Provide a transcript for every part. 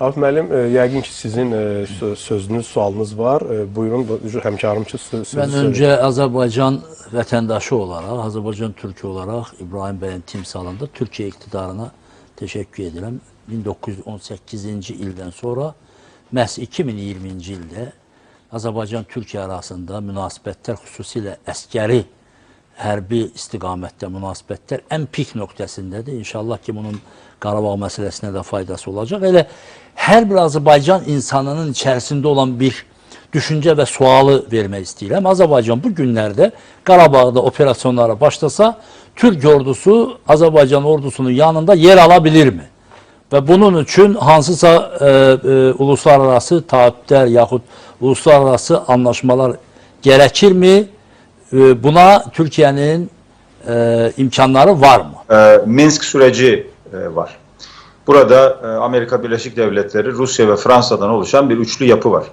Arif müəllim, e, yəqin ki, sizin e, sözünüz, sualınız var. E, buyurun, həmkarım ki, sözü Mən öncə Azərbaycan vətəndaşı olaraq, Azərbaycan türkü olaraq İbrahim bəyin timsalında Türkiyə iqtidarına təşəkkür edirəm. 1918-ci ildən sonra məhz 2020-ci ildə Azərbaycan-Türkiyə arasında münasibətlər xüsusilə əskəri hərbi istiqamətdə münasibətlər ən pik nöqtəsindədir. İnşallah ki, bunun Qarabağ məsələsinə də faydası olacaq. Elə hər bir Azərbaycan insanının içərisində olan bir düşüncə və sualı vermək istəyirəm. Azərbaycan bu günlərdə Qarabağda operasyonlara başlasa, Türk ordusu Azərbaycan ordusunun yanında yer ala bilirmi? Və bunun üçün hansısa e, e, uluslararası taahhütlər yaxud uluslararası anlaşmalar gərəkirmi? E, buna Türkiyənin e, imkanları var mı? e, Minsk süreci e, var. Burada e, Amerika Birleşik Devletleri, Rusya ve Fransa'dan oluşan bir üçlü yapı var.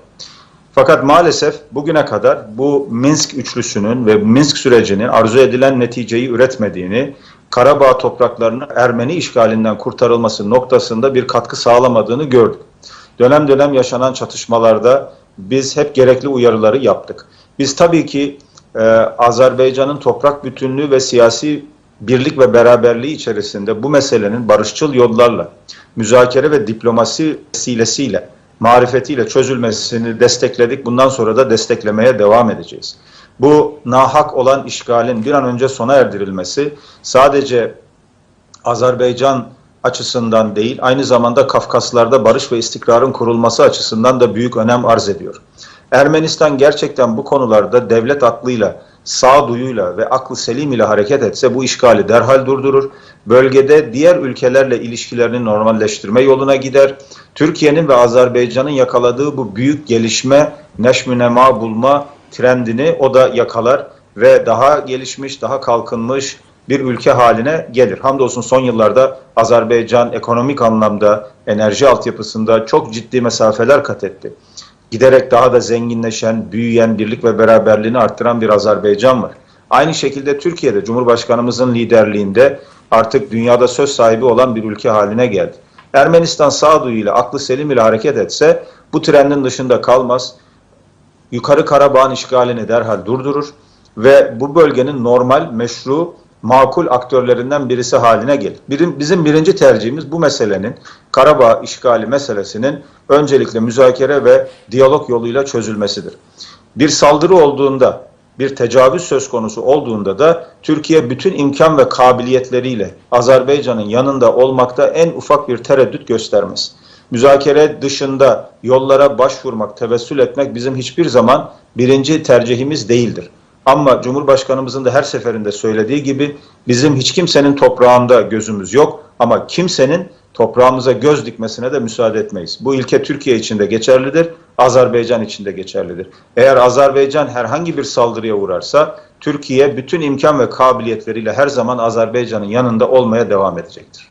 Fakat maalesef bugüne kadar bu Minsk üçlüsünün ve Minsk sürecinin arzu edilen neticeyi üretmediğini, Karabağ topraklarının Ermeni işgalinden kurtarılması noktasında bir katkı sağlamadığını gördük. Dönem dönem yaşanan çatışmalarda biz hep gerekli uyarıları yaptık. Biz tabii ki e, Azerbaycan'ın toprak bütünlüğü ve siyasi birlik ve beraberliği içerisinde bu meselenin barışçıl yollarla, müzakere ve diplomasi vesilesiyle, marifetiyle çözülmesini destekledik. Bundan sonra da desteklemeye devam edeceğiz. Bu nahak olan işgalin bir an önce sona erdirilmesi sadece Azerbaycan açısından değil, aynı zamanda Kafkaslarda barış ve istikrarın kurulması açısından da büyük önem arz ediyor. Ermenistan gerçekten bu konularda devlet aklıyla, sağduyuyla ve aklı selim ile hareket etse bu işgali derhal durdurur. Bölgede diğer ülkelerle ilişkilerini normalleştirme yoluna gider. Türkiye'nin ve Azerbaycan'ın yakaladığı bu büyük gelişme, neşmünema bulma trendini o da yakalar ve daha gelişmiş, daha kalkınmış bir ülke haline gelir. Hamdolsun son yıllarda Azerbaycan ekonomik anlamda, enerji altyapısında çok ciddi mesafeler kat etti. Giderek daha da zenginleşen, büyüyen, birlik ve beraberliğini arttıran bir Azerbaycan var. Aynı şekilde Türkiye'de Cumhurbaşkanımızın liderliğinde artık dünyada söz sahibi olan bir ülke haline geldi. Ermenistan sağduyuyla, aklı selim ile hareket etse bu trendin dışında kalmaz. Yukarı Karabağ'ın işgalini derhal durdurur ve bu bölgenin normal, meşru, makul aktörlerinden birisi haline gelir. Birim- Bizim birinci tercihimiz bu meselenin Karabağ işgali meselesinin öncelikle müzakere ve diyalog yoluyla çözülmesidir. Bir saldırı olduğunda, bir tecavüz söz konusu olduğunda da Türkiye bütün imkan ve kabiliyetleriyle Azerbaycan'ın yanında olmakta en ufak bir tereddüt göstermez. Müzakere dışında yollara başvurmak, tevessül etmek bizim hiçbir zaman birinci tercihimiz değildir. Ama Cumhurbaşkanımızın da her seferinde söylediği gibi bizim hiç kimsenin toprağında gözümüz yok ama kimsenin toprağımıza göz dikmesine de müsaade etmeyiz. Bu ilke Türkiye için de geçerlidir, Azerbaycan için de geçerlidir. Eğer Azerbaycan herhangi bir saldırıya uğrarsa Türkiye bütün imkan ve kabiliyetleriyle her zaman Azerbaycan'ın yanında olmaya devam edecektir.